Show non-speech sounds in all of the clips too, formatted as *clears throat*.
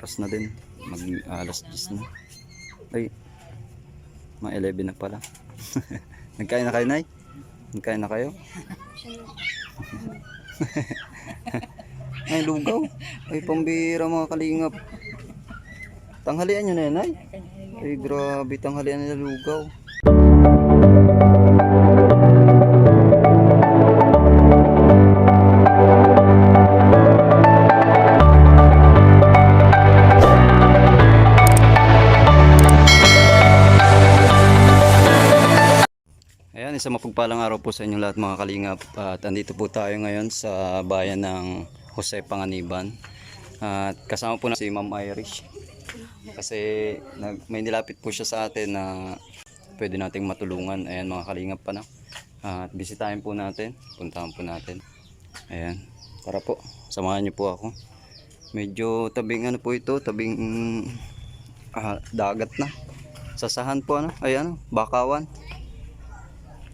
oras na din. Mag alas 10 na. Ay, mga 11 na pala. *laughs* Nagkain na kayo, Nay? Nagkain na kayo? *laughs* Ay, lugaw. Ay, pambira mga kalingap. Tanghalian nyo na yan, Nay? Ay, grabe, tanghalian nila lugaw. Isang mapagpalang araw po sa inyong lahat mga kalingap. At andito po tayo ngayon sa bayan ng Jose Panganiban. At kasama po na si Ma'am Irish. Kasi nag, may nilapit po siya sa atin na pwede nating matulungan. Ayan mga kalingap pa na. At bisitahin po natin. Puntahan po natin. Ayan. Tara po. Samahan niyo po ako. Medyo tabing ano po ito. Tabing ah, dagat na. Sasahan po ano. Ay ano. Bakawan.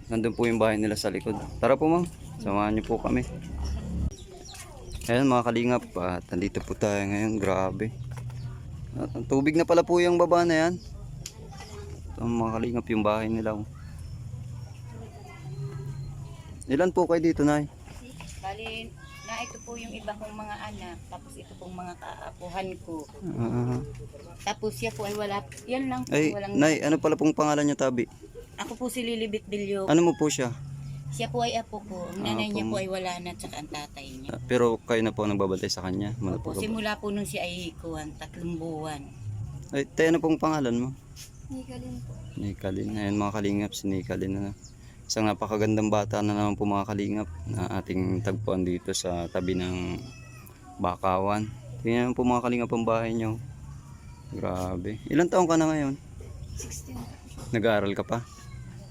Nandun po yung bahay nila sa likod. Tara po ma'am, samahan niyo po kami. Ayan mga kalingap, at nandito po tayo ngayon, grabe. At ang tubig na pala po yung baba na yan. Ito mga kalingap yung bahay nila. oh. Ilan po kayo dito, Nay? Bali, na ito po yung iba kong mga anak, tapos ito pong mga kaapuhan ko. Ah, Tapos siya po ay wala, yan lang po, ay, walang... Nay, ano pala pong pangalan niyo, Tabi? Ako po si Lilibit Bilyo. Ano mo po siya? Siya po ay apo ko. Ang nanay Ah, niya po. po ay wala na, tsaka ang tatay niya. Ah, Pero kayo na po ang nagbabantay sa kanya? Mula Opo, po simula po nung siya ay kuwan, tatlong buwan. Ay, tayo ano pong pangalan mo? Nikalin po. Nikalin. Ayan mga kalingap, si Nikalin na. Isang napakagandang bata na naman po mga kalingap na ating tagpuan dito sa tabi ng Bakawan. Tingnan po mga kalingap ang bahay nyo. Grabe. Ilan taong ka na ngayon? 16. Nag-aaral ka pa?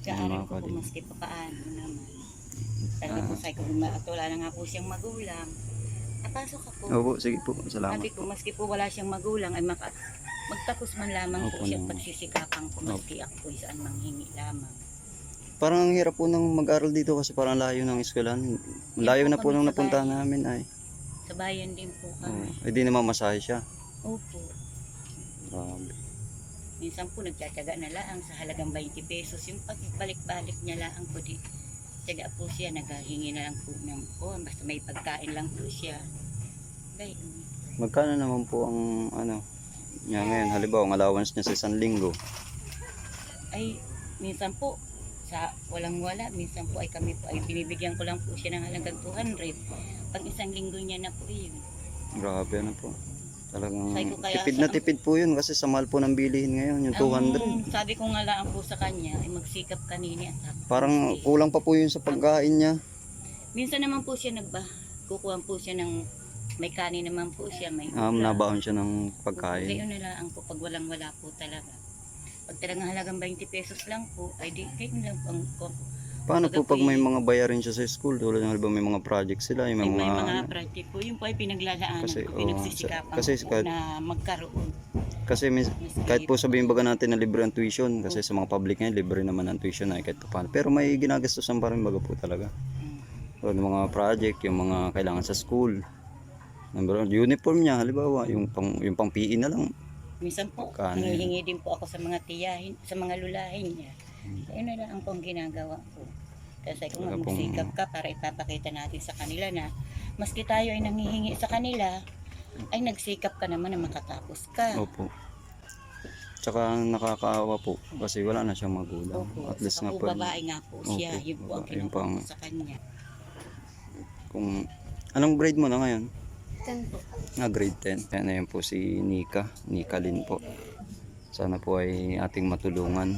Kaaral mga ko po maski pa paano naman. Ah. po sabi ko, at wala na nga po siyang magulang. Napasok ako. Opo, sige po. Salamat. Sabi ko, maski po wala siyang magulang, ay maka, magtapos man lamang Opo po siya naman. pagsisikapan ko, maski ako po saan manghingi lamang. Parang ang hirap po nang mag-aral dito kasi parang layo ng eskwelahan. Layo na po nung napunta namin ay. Sa bayan din po Oh, kami. ay di naman masahe siya. Opo. Grabe. Minsan po nagtataga na lang sa halagang 20 pesos. Yung pagbalik-balik niya lang po di. Tiyaga po siya, naghahingi na lang po ng oh, basta may pagkain lang po siya. Gayun. Magkano naman po ang ano niya ngayon? Halimbawa, ang allowance niya sa isang linggo. Ay, minsan po, sa walang wala, minsan po ay kami po ay binibigyan ko lang po siya ng halagang 200. Pag isang linggo niya na po yun. Grabe ano po. Talagang Sabi ko kaya tipid sa- na tipid po yun kasi sa mahal po ng bilihin ngayon, yung 200. Ang sabi ko nga lang po sa kanya, ay magsikap kanini at hapon. Parang kulang pa po yun sa pagkain niya. Minsan naman po siya nagba, kukuha po siya ng, may kanin naman po siya, may Um, ulam. nabaon siya ng pagkain. Ngayon na lang po pag walang wala po talaga. Pag talagang halagang 20 pesos lang po, ay di, kayo lang po ang ko. Paano po pag may mga bayarin siya sa school? Tulad ng halimbawa may mga project sila, yung Ay, may may mga... mga project po, yun po ay pinaglalaanan Kasi, ko, oo, pinagsisikapan kasi ko kahit- na magkaroon. Kasi mis- kahit po sabihin baga natin na libre ang tuition, kasi sa mga public ngayon, libre naman ang tuition na kahit pa paano. Pero may ginagastusan pa rin baga po talaga. Mm. So, yung mga project, yung mga kailangan sa school. Number one, uniform niya, halimbawa, yung pang, yung pang PE na lang. Minsan po, Kanin. nangihingi din po ako sa mga tiyahin, sa mga lulahin niya. Ayun na lang ang pong ginagawa ko. Kasi kung pong- magsikap ka para ipapakita natin sa kanila na maski tayo ay nangihingi sa kanila, ay nagsikap ka naman na makatapos ka. Opo. Tsaka nakakaawa po kasi wala na siyang magulang. Opo, At least saka nga po po, babae nga po siya, Opo, yun po ang babae, yun pa ang- ko sa kanya. kung anong grade mo na ngayon? 10 po. Ah, grade 10. Yan na yun po si Nika. Nika Lin po. Sana po ay ating matulungan.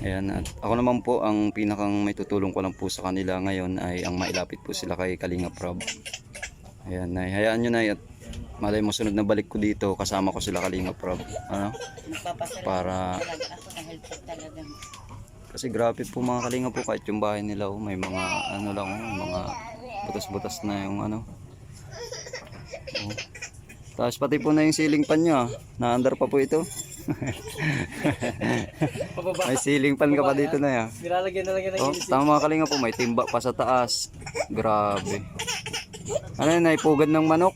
Ayan, at ako naman po ang pinakang may tutulong ko lang po sa kanila ngayon ay ang mailapit po sila kay Kalinga Prab. Ayan, nay, hayaan nyo na at malay mo sunod na balik ko dito kasama ko sila Kalinga Prab. Ano? Para- Kasi grabe po mga Kalinga po kahit yung bahay nila oh, may mga ano lang oh, mga butas-butas na yung ano. Oh. Tapos pati po na yung ceiling pan nyo ah. Naandar pa po ito. May ceiling pan ka pa dito na ya. Nilalagyan na lang yan ng Oh, tama mga kalinga po, may timba pa sa taas. Grabe. Ano yun, naipugan ng manok?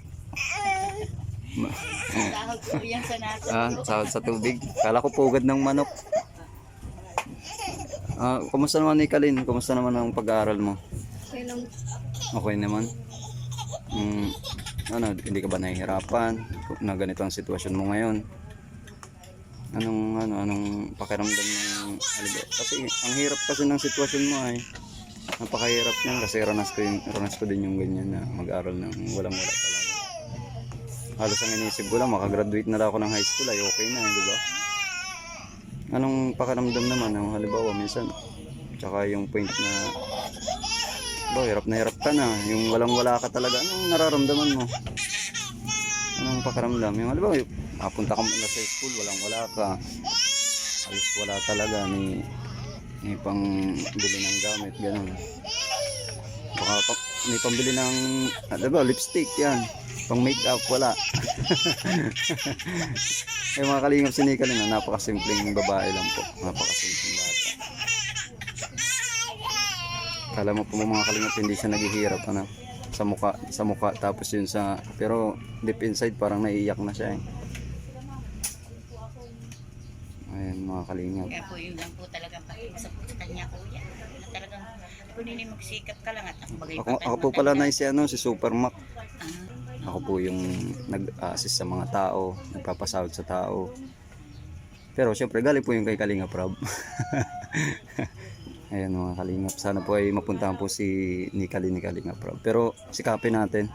Ma- *laughs* Sahod po yan sa. Ah, sahod sa tubig. Kala ko pugad ng manok. Ah, kumusta naman ni Kalin? Kumusta naman ang pag-aaral mo? Okay. Okay naman. Mm, ano, hindi ka ba nahihirapan na ganito ang sitwasyon mo ngayon? Anong ano, anong pakiramdam ng ba? Kasi ang hirap kasi ng sitwasyon mo ay napakahirap niyan kasi ranas ko, yung, ranas ko din yung ganyan na mag-aral ng walang wala talaga. Halos ang inisip ko lang, makagraduate na lang ako ng high school ay okay na, di ba? Anong pakiramdam naman? Ang halimbawa, minsan, tsaka yung point na Ba, hirap na hirap ka na. Yung walang wala ka talaga. Anong nararamdaman mo? Anong pakiramdam? Yung halimbawa, yung mapunta ka muna sa school, walang wala ka. Halos wala talaga ni ni pang bili ng gamit, ganun. Baka pa, may pambili ng, ah, diba, lipstick, yan. Pang makeup, wala. *laughs* eh mga kalingap sinikal na napakasimpleng babae lang po. Napakasimpleng bata. Kala mo po mga kalingap hindi siya naghihirap ano sa muka sa muka tapos yun sa pero deep inside parang naiiyak na siya eh. Ayun mga kalingap. Kaya po yun lang po talagang pakiusap sa kanya kuya. Na talagang kung hindi magsikap ka lang at ang bagay Ako, ako po pala na si ano si Super Mac. Ah, Ako po yung nag-assist sa mga tao, nagpapasahod sa tao. Pero syempre galing po yung kay Kalinga Prab. *laughs* Ayan mga Kalingap. Sana po ay mapuntahan po si Nikali ni Kalinga Prab. Pero sikapin natin.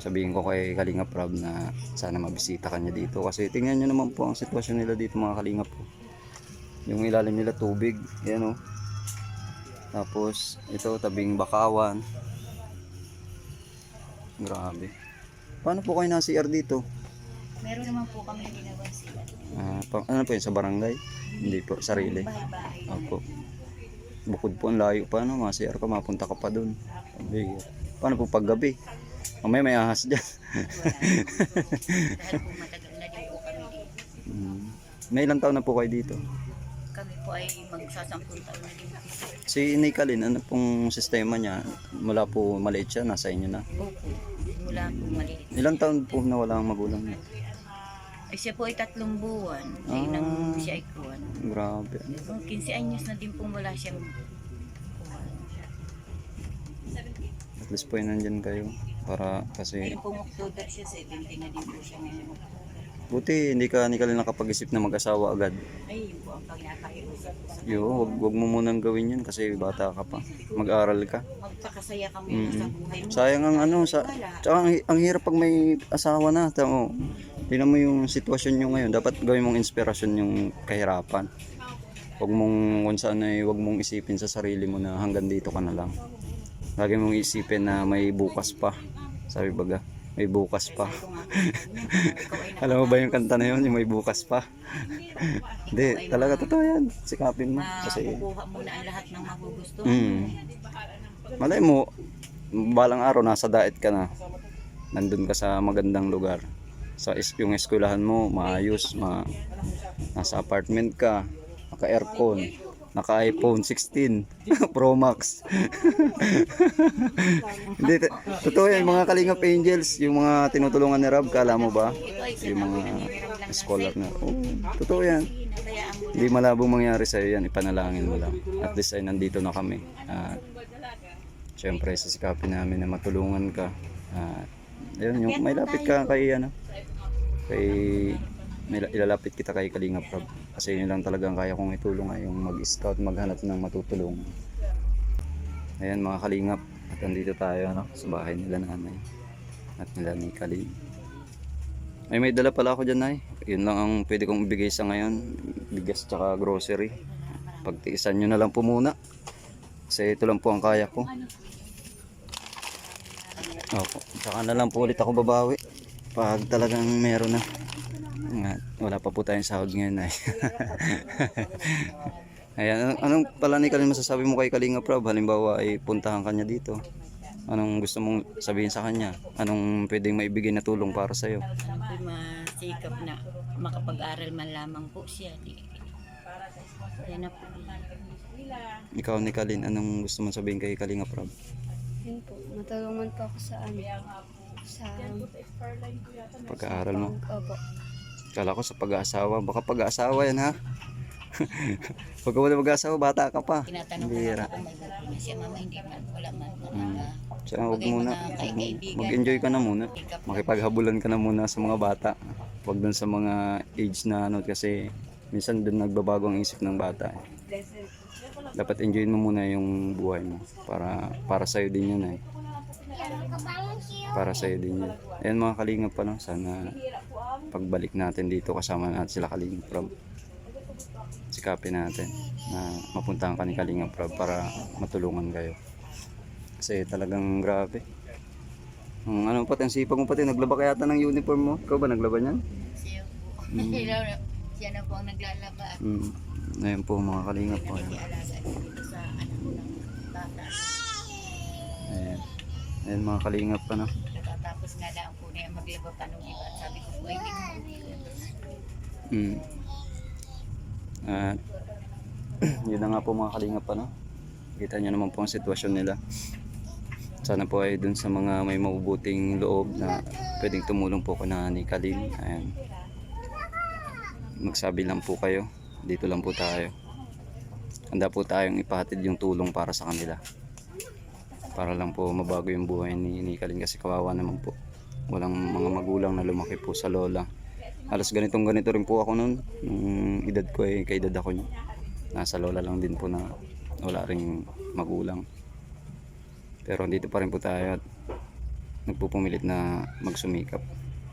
Sabihin ko kay Kalinga Prab na sana mabisita kanya dito. Kasi tingnan nyo naman po ang sitwasyon nila dito mga Kalingap po. Yung ilalim nila tubig. Yan o. Tapos ito tabing bakawan. Grabe. Paano po kayo na CR dito? meron naman po kami ginawa sila. Ah, pa- ano po yun, sa barangay? Hindi po, sarili. Bahay-bahay. Opo. Bukod po, ang layo pa, no? Mga CR ka, mapunta ka pa dun. Paano po paggabi? Mamaya may ahas dyan. Dito. Hmm. May ilang taon na po kayo dito? Kami po ay magsasampung taon na din. Si Nicolin, ano pong sistema niya? Mula po maliit siya, nasa inyo na. Opo. Mula po maliit. Ilang taon po na wala ang magulang niya? Ay siya po ay tatlong buwan. Ay Ah. nang siya ay kuwan. Grabe. Kung 15 anyos na din po wala siyang kuwan. At least po yun nandyan kayo. Para kasi, Ayun pong October siya, 70 na din po siya ngayon. buti hindi ka Nicolin nakapag-isip na mag-asawa agad. Ay, yun po ang pagkakakiusap ko sa Yo, wag, wag mo munang gawin yun kasi bata ka pa. Mag-aral ka. magpakasaya ka muna Mm-mm. sa buhay mo. Sayang ang ano sa tsaka ang, ang hirap pag may asawa na. Tamo. Tingnan mo yung sitwasyon nyo ngayon. Dapat gawin mong inspirasyon yung kahirapan. Huwag mong kung saan ay huwag mong isipin sa sarili mo na hanggang dito ka na lang. Lagi mong isipin na may bukas pa. Sabi baga, may bukas pa. *laughs* Alam mo ba yung kanta na yun, yung may bukas pa? *laughs* Hindi, talaga totoo yan. Sikapin mo. Kasi, makukuha mo na ang lahat ng magugusto. mm, malay mo, balang araw nasa diet ka na. Nandun ka sa magandang lugar. Sa is yung eskwelahan mo, maayos, ma nasa apartment ka, naka-aircon, naka-iPhone 16 *laughs* Pro Max. *laughs* Hindi, totoo yan, mga Kalingap Angels, yung mga tinutulungan ni Rob, kala mo ba? Yung mga scholar na, oh, totoo yan. Hindi malabong mangyari sa'yo yan, ipanalangin mo lang. At least ay nandito na kami. At syempre, sisikapin namin na matulungan ka. At yun, yung may lapit ka kay ano, kay ilalapit kita kay Kalinga Prab. Kasi yun lang talagang kaya kong itulong ay yung mag-scout, maghanap ng matutulungan. Ayan mga Kalingap, at nandito tayo ano, sa bahay nila nanay. At nila ni Kaling. Ay may dala pala ako dyan ay. Yun lang ang pwede kong ibigay sa ngayon. Bigas tsaka grocery. Pagtiisan nyo na lang po muna. Kasi ito lang po ang kaya ko. Opo. Tsaka na lang po ulit ako babawi. Pag talagang meron na. Wala pa po tayong sahod ngayon ay. *laughs* Ayan, anong, anong pala ni Kalin masasabi mo kay Kalinga Prab? Halimbawa ay puntahan kanya dito. Anong gusto mong sabihin sa kanya? Anong pwedeng maibigay na tulong para sa'yo? po masikap na makapag-aral man lamang po siya. Yan na po. Ikaw ni Kalin, anong gusto mong sabihin kay Kalinga Prab? Yun po. Matulungan po ako sa ano. Sa... Pag-aaral mo. Opo. Kala ko sa pag-aasawa. Baka pag-aasawa yan ha. *laughs* Pag wala mag-aasawa, bata ka pa. Tinatanong ko kung may na siya. Mama, hindi man. Wala man. Mm. Tsaka huwag muna. kaibigan. Mag-enjoy ka na muna. Makipaghabulan ka na muna sa mga bata. Huwag dun sa mga age na ano kasi minsan dun nagbabago ang isip ng bata. eh. Dapat enjoyin mo muna yung buhay mo para para sa din yun eh. Para sa din yun. Ayan mga kalingap pa no? sana pagbalik natin dito kasama natin sila kalingap Rob. Sikapin natin na mapuntahan ka ni Kalingap Rob para matulungan kayo. Kasi talagang grabe. Ang ano pati, ang sipag mo pati, naglaba ka yata ng uniform mo. Ikaw ba naglaba niyan? siya po. *laughs* Mm. siya na po ang naglalaba. Mm. Ayun po mga kalingap po. Dito sa anak ko ng bata. Ayan. Mga kalingap pa no. Natatapos nga lang po na pa nung iba. Sabi ko po, hindi mo. Mm. At *clears throat* yun na nga po mga kalingap pa no. Kita nyo naman po ang sitwasyon nila. Sana po ay dun sa mga may mabubuting loob na pwedeng tumulong po ko na ni Kaling. Ayan. Magsabi lang po kayo. Dito lang po tayo. Handa po tayong ipahatid yung tulong para sa kanila. Para lang po mabago yung buhay ni, ni Kaling kasi kawawa naman po. Walang mga magulang na lumaki po sa lola. Halos ganitong ganito rin po ako noon. Nung edad ko eh, kaedad ako niya. Nasa lola lang din po na wala ring magulang. Pero dito pa rin po tayo at nagpupumilit na magsumikap.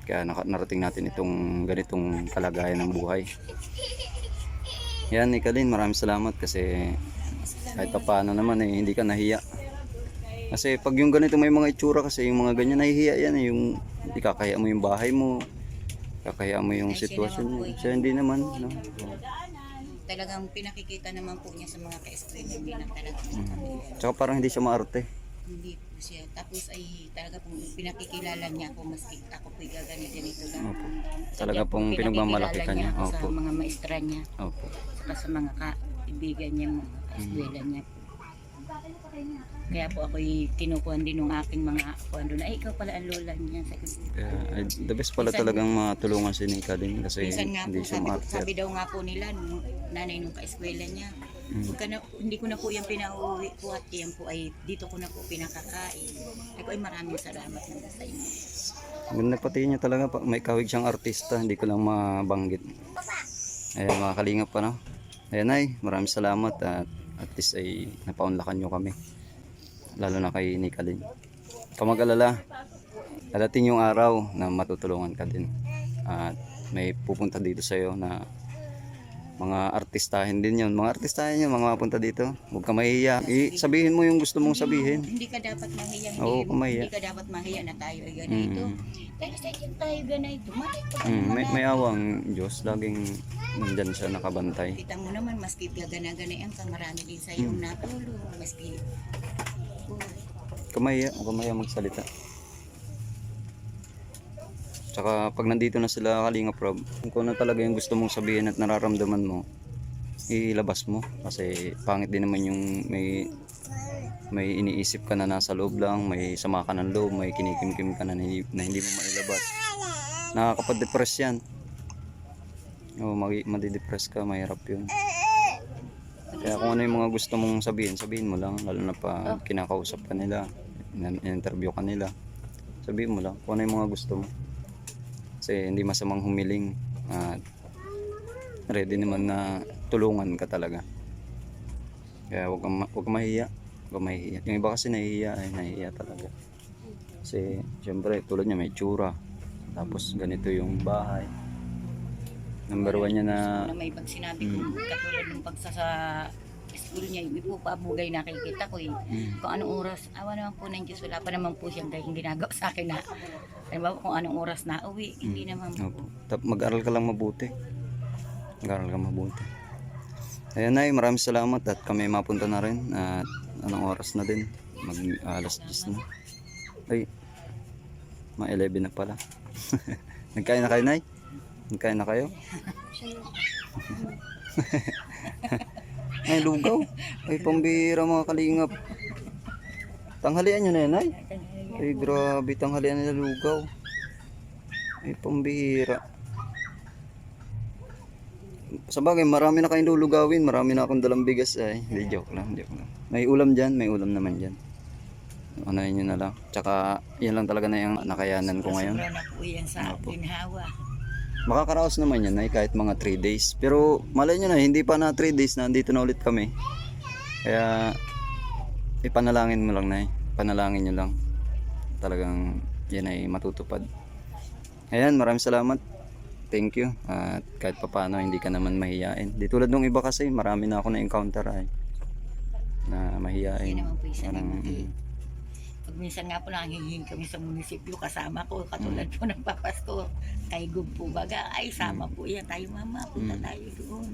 Kaya narating natin itong ganitong kalagayan ng buhay. Yan, Nikalin, maraming salamat kasi kahit pa paano naman eh, hindi ka nahiya. Kasi pag yung ganito may mga itsura kasi yung mga ganyan nahihiya yan eh, yung ikakaya mo yung bahay mo, kakaya mo yung sitwasyon mo. Siya hindi naman, no? Talagang pinakikita naman po niya sa mga ka-eskwela niya na talaga. Tsaka parang hindi siya maarte. Hindi po siya. Tapos ay talaga pong pinakikilala niya ako maski ako po gaganito ganito lang. Opo. Talaga pong pinagmamalaki ka niya. Opo. sa mga maestra niya, Opo. saka sa mga kaibigan niya, mga eskwela niya po. Kaya po ako'y kinukuhan din ng aking mga kuhan doon. Ay, ikaw pala ang lola niya. Ko, Kaya, ay, the best pala Minsan- talagang matulungan si Nika din kasi Minsan nga hindi po, siya sabi, ko, sabi daw nga po nila, nung nanay nung ka-eskwela niya, Mm. "Huwag ka na, hindi ko na po yan pinauwi po at yan po ay dito ko na po pinakakain. Ay ko ay maraming salamat na sa inyo. Ganda pati niya talaga, may kawig siyang artista, hindi ko lang mabanggit. Ayan mga kalingap pa no. Ayan ay, maraming salamat at at least ay napaunlakan nyo kami. Lalo na kay Nikalin. Kamag-alala, dadating yung araw na matutulungan ka din. At may pupunta dito sa'yo na mga artistahin din yun. Mga artistahin yun, mga mapunta dito. Huwag ka mahihiya. I, sabihin mo yung gusto mong sabihin. Hindi ka dapat mahiya. Hindi, Oo, kung mahiya. hindi ka dapat mahiya na tayo ay ganito. Mm. Dahil sa tayo ganito. Mm, may, may awang Diyos, laging nandyan siya nakabantay. Kita mo naman, maski gana-ganayan ka, marami din sa iyong natulong. Maski, oh, Kamaya, kamaya magsalita. Tsaka pag nandito na sila Kalinga Prob, kung ano talaga yung gusto mong sabihin at nararamdaman mo, ilabas mo. Kasi pangit din naman yung may may iniisip ka na nasa loob lang, may sama ka ng loob, may kinikimkim ka na na hindi mo mailabas. Nakakapag-depress yan. O, mag- madidepress ka, mahirap yun. Kaya kung ano yung mga gusto mong sabihin, sabihin mo lang. Lalo na pa kinakausap ka nila, in- interview ka nila. Sabihin mo lang kung ano yung mga gusto mo. Kasi hindi masamang humiling at ready naman na tulungan ka talaga. Kaya huwag kang, huwag kang mahiya. Huwag kang mahiya. Yung iba kasi nahihiya, ay nahihiya talaga. Kasi syempre tulad niya may tsura. Tapos ganito yung bahay. Number one niya na na may pag sinabi ko, katulad ng pagsa sa school niya, yung po paabugay nakikita ko eh. Mm. Kung anong oras, awa naman po ng Diyos, wala pa naman po siyang gayong ginagawa sa akin na, mo kung anong oras na uwi, hindi naman po. Opo. Tap mag-aral ka lang mabuti. Mag-aral ka mabuti. Ayan na, maraming salamat at kami mapunta na rin. At anong oras na din? Mag alas 10 na. Ay, ma 11 na pala. *laughs* Nagkain na kayo, Nay? Nagkain na kayo? Ay, lugaw. Ay, pambira mga kalingap. Tanghalian nyo na yan, Nay? Ay, grabe. Tanghalian nila lugaw. Ay, pambihira. Sa bagay, marami na kayong lulugawin. Marami na akong dalang bigas. Ay, hindi, joke lang, joke lang. May ulam dyan, may ulam naman dyan. Unahin nyo na lang. Tsaka, yan lang talaga na yung nakayanan ko ngayon. Sobra na po yan sa Opo. ginhawa. Makakaraos naman yan ay kahit mga 3 days. Pero malay nyo na, hindi pa na 3 days na andito na ulit kami. Kaya ipanalangin mo lang na Panalangin nyo lang. Talagang yan ay matutupad. Ayan, maraming salamat. Thank you. At kahit papano hindi ka naman mahiyain. Di tulad nung iba kasi, marami na ako ay na mahiyain. Hindi naman po isa Parang, naman eh. mm, Pag minsan nga po nanghihingi kami sa munisipyo kasama ko, katulad po ng papasko, kay Gub po baga, ay sama po yan, tayo mama, punta Mm. tayo doon.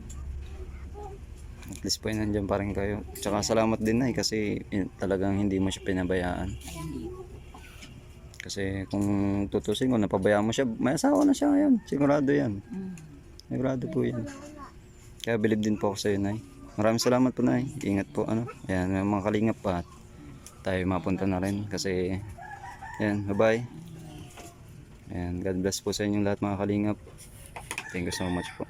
at least po yun, nandiyan pa rin kayo. Tsaka salamat din na kasi eh, talagang hindi mo siya pinabayaan. Ay hindi po. Kasi kung tutusin ko, napabayaan mo siya, may asawa na siya ngayon. Sigurado yan. Mm. Sigurado po yan. Kaya bilib din po ako sa iyo, Nay. Maraming salamat po, Nay. Ingat po, ano. Ayan, may mga kalingap pa. Tayo mapunta na rin kasi, ayan, bye-bye. Ayan, God bless po sa inyong lahat mga kalingap. Thank you so much po.